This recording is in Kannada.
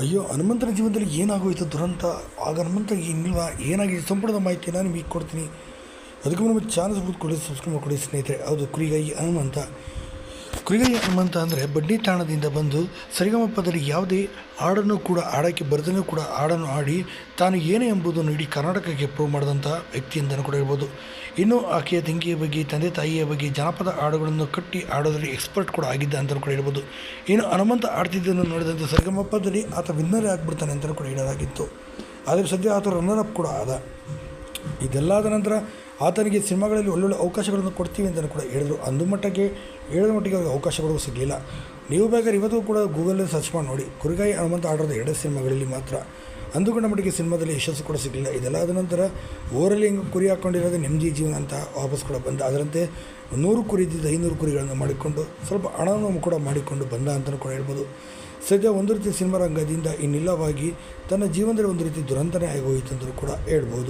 ಅಯ್ಯೋ ಹನುಮಂತನ ಜೀವನದಲ್ಲಿ ಏನಾಗೋಯ್ತು ದುರಂತ? ಆಗ ಹನುಮಂತ ಇನ್ನಿಲ್ವಾ ಏನಾಗಿದೆ ಸಂಪೂರ್ಣ ನಾನು ನಿಮಗೆ ಕೊಡ್ತೀನಿ. ಅದಕ್ಕೂ ಚಾನಲ್ ಸಬ್ಸ್ಕ್ರೈಬ್ ಕೊಡಿ ಸಬ್ಸ್ಕ್ರೈಬ್ ಮಾಡಿಕೊಡಿ ಸ್ನೇಹಿತರೆ. ಹೌದು, ಕುರಿಗಾಯಿ ಹನುಮಂತ. ಕುರಿಗೈ ಹನುಮಂತ ಅಂದರೆ ಬಡ್ಡಿ ತಾಣದಿಂದ ಬಂದು ಸರಿಗಮಪದಲ್ಲಿ ಯಾವುದೇ ಹಾಡನ್ನು ಕೂಡ ಹಾಡೋಕ್ಕೆ ಬರೆದನೂ ಕೂಡ ಹಾಡನ್ನು ಆಡಿ ತಾನು ಏನು ಎಂಬುದನ್ನು ಇಡೀ ಕರ್ನಾಟಕಕ್ಕೆ ಪ್ರೂವ್ ಮಾಡಿದಂಥ ವ್ಯಕ್ತಿ ಅಂತಲೂ ಕೂಡ ಹೇಳ್ಬೋದು. ಇನ್ನು ಆಕೆಯ ತಂಗಿಯ ಬಗ್ಗೆ, ತಂದೆ ತಾಯಿಯ ಬಗ್ಗೆ, ಜನಪದ ಹಾಡುಗಳನ್ನು ಕಟ್ಟಿ ಹಾಡೋದ್ರಲ್ಲಿ ಎಕ್ಸ್ಪರ್ಟ್ ಕೂಡ ಆಗಿದ್ದ ಅಂತಲೂ ಕೂಡ ಹೇಳ್ಬೋದು. ಇನ್ನು ಹನುಮಂತ ಆಡ್ತಿದ್ದನ್ನು ನೋಡಿದಂಥ ಸರಿಗಮಪದಲ್ಲಿ ಆತ ವಿನ್ನರೇ ಆಗಿಬಿಡ್ತಾನೆ ಅಂತಲೂ ಕೂಡ ಹೇಳಲಾಗಿತ್ತು. ಆದರೆ ಸದ್ಯ ಆತ ರನ್ನರ್ ಅಪ್ ಕೂಡ ಆದ. ಇದೆಲ್ಲಾದ ನಂತರ ಆತನಿಗೆ ಸಿನಿಮಾಗಳಲ್ಲಿ ಒಳ್ಳೊಳ್ಳೆ ಅವಕಾಶಗಳನ್ನು ಕೊಡ್ತೀವಿ ಅಂತಲೂ ಕೂಡ ಹೇಳಿದರು. ಅಂದು ಮಟ್ಟಕ್ಕೆ ಹೇಳಿದ ಮಟ್ಟಿಗೆ ಅವರಿಗೆ ಅವಕಾಶಗಳು ಸಿಗಲಿಲ್ಲ. ನೀವು ಬೇಕಾದ್ರೆ ಇವತ್ತು ಕೂಡ ಗೂಗಲಲ್ಲಿ ಸರ್ಚ್ ಮಾಡಿ ನೋಡಿ. ಕುರಿಗಾಯಿ ಹನುಮಂತ ಆಡೋದು ಎರಡು ಸಿನಿಮಾಗಳಲ್ಲಿ ಮಾತ್ರ. ಅಂದುಕೊಂಡ ಮಟ್ಟಿಗೆ ಸಿನಿಮಾದಲ್ಲಿ ಯಶಸ್ಸು ಕೂಡ ಸಿಗಲಿಲ್ಲ. ಇದೆಲ್ಲ ಆದ ನಂತರ ಓರಲ್ಲಿ ಹಿಂಗೆ ಕುರಿ ಹಾಕ್ಕೊಂಡಿರೋದು ನೆಮ್ಮದಿ ಜೀವನ ಅಂತ ವಾಪಸ್ ಕೂಡ ಬಂದ. ಅದರಂತೆ ನೂರು ಕುರಿ ಇದ್ದಿದ್ದು ಐನೂರು ಕುರಿಗಳನ್ನು ಮಾಡಿಕೊಂಡು ಸ್ವಲ್ಪ ಹಣವನ್ನು ಕೂಡ ಮಾಡಿಕೊಂಡು ಬಂದ ಅಂತಲೂ ಕೂಡ ಹೇಳ್ಬೋದು. ಸದ್ಯ ಒಂದು ರೀತಿ ಸಿನಿಮಾ ರಂಗದಿಂದ ಇನ್ನಿಲ್ಲವಾಗಿ ತನ್ನ ಜೀವನದಲ್ಲಿ ಒಂದು ರೀತಿ ದುರಂತನೇ ಆಗೋಯಿತು ಅಂತಲೂ ಕೂಡ ಹೇಳ್ಬೋದು.